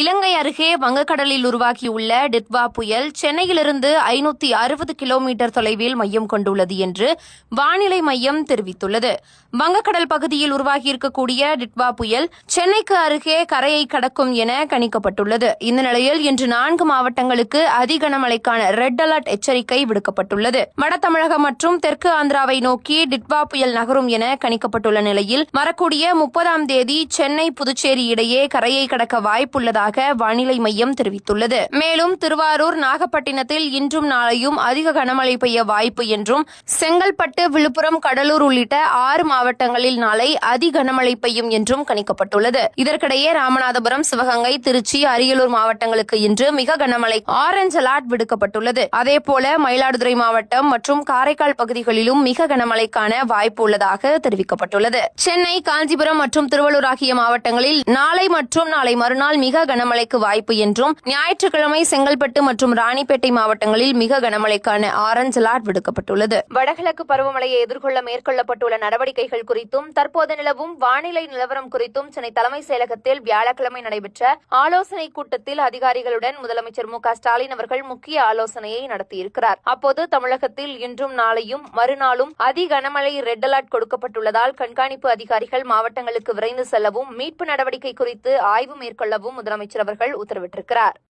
இலங்கை அருகே வங்கக்கடலில் உருவாகியுள்ள டிட்வா புயல் சென்னையிலிருந்து ஐநூத்தி அறுபது கிலோமீட்டர் தொலைவில் மையம் கொண்டுள்ளது என்று வானிலை மையம் தெரிவித்துள்ளது. வங்கக்கடல் பகுதியில் உருவாகியிருக்கக்கூடிய டிட்வா புயல் சென்னைக்கு அருகே கரையை கடக்கும் என கணிக்கப்பட்டுள்ளது. இந்த நிலையில் இன்று நான்கு மாவட்டங்களுக்கு அதிகனமழைக்கான ரெட் அலர்ட் எச்சரிக்கை விடுக்கப்பட்டுள்ளது. வட தமிழகம் மற்றும் தெற்கு ஆந்திராவை நோக்கி டிட்வா புயல் நகரும் என கணிக்கப்பட்டுள்ள நிலையில் வரக்கூடிய முப்பதாம் தேதி சென்னை புதுச்சேரி இடையே கரையை கடக்க வாய்ப்புள்ளதாக வானிலை மையம் தெரிவித்துள்ளது. மேலும் திருவாரூர் நாகப்பட்டினத்தில் இன்றும் நாளையும் அதிக கனமழை பெய்ய வாய்ப்பு என்றும் செங்கல்பட்டு விழுப்புரம் கடலூர் உள்ளிட்ட ஆறு மாவட்டங்களில் நாளை அதி கனமழை பெய்யும் என்றும் கணிக்கப்பட்டுள்ளது. இதற்கிடையே ராமநாதபுரம் சிவகங்கை திருச்சி அரியலூர் மாவட்டங்களுக்கு இன்று மிக கனமழை ஆரஞ்ச் அலர்ட் விடுக்கப்பட்டுள்ளது. அதேபோல மயிலாடுதுறை மாவட்டம் மற்றும் காரைக்கால் பகுதிகளிலும் மிக கனமழைக்கான வாய்ப்பு உள்ளதாக தெரிவிக்கப்பட்டுள்ளது. சென்னை காஞ்சிபுரம் மற்றும் திருவள்ளூர் ஆகிய மாவட்டங்களில் நாளை மற்றும் நாளை மறுநாள் மிக கனமழைக்கு வாய்ப்பு என்றும் ஞாயிற்றுக்கிழமை செங்கல்பட்டு மற்றும் ராணிப்பேட்டை மாவட்டங்களில் மிக கனமழைக்கான ஆரஞ்ச் அலர்ட் விடுக்கப்பட்டுள்ளது. வடகிழக்கு பருவமழையை எதிர்கொள்ள மேற்கொள்ளப்பட்டுள்ள நடவடிக்கைகள் குறித்தும் தற்போது நிலவும் வானிலை நிலவரம் குறித்தும் சென்னை தலைமைச் செயலகத்தில் வியாழக்கிழமை நடைபெற்ற ஆலோசனை கூட்டத்தில் அதிகாரிகளுடன் முதலமைச்சர் மு ஸ்டாலின் அவர்கள் முக்கிய ஆலோசனையை நடத்தியிருக்கிறார். அப்போது தமிழகத்தில் இன்றும் நாளையும் மறுநாளும் அதி கனமழை ரெட் அலர்ட் கொடுக்கப்பட்டுள்ளதால் கண்காணிப்பு அதிகாரிகள் மாவட்டங்களுக்கு விரைந்து செல்லவும் மீட்பு நடவடிக்கை குறித்து ஆய்வு மேற்கொள்ளவும் முதலமைச்சர் அவர்கள் உத்தரவிட்டிருக்கிறார்.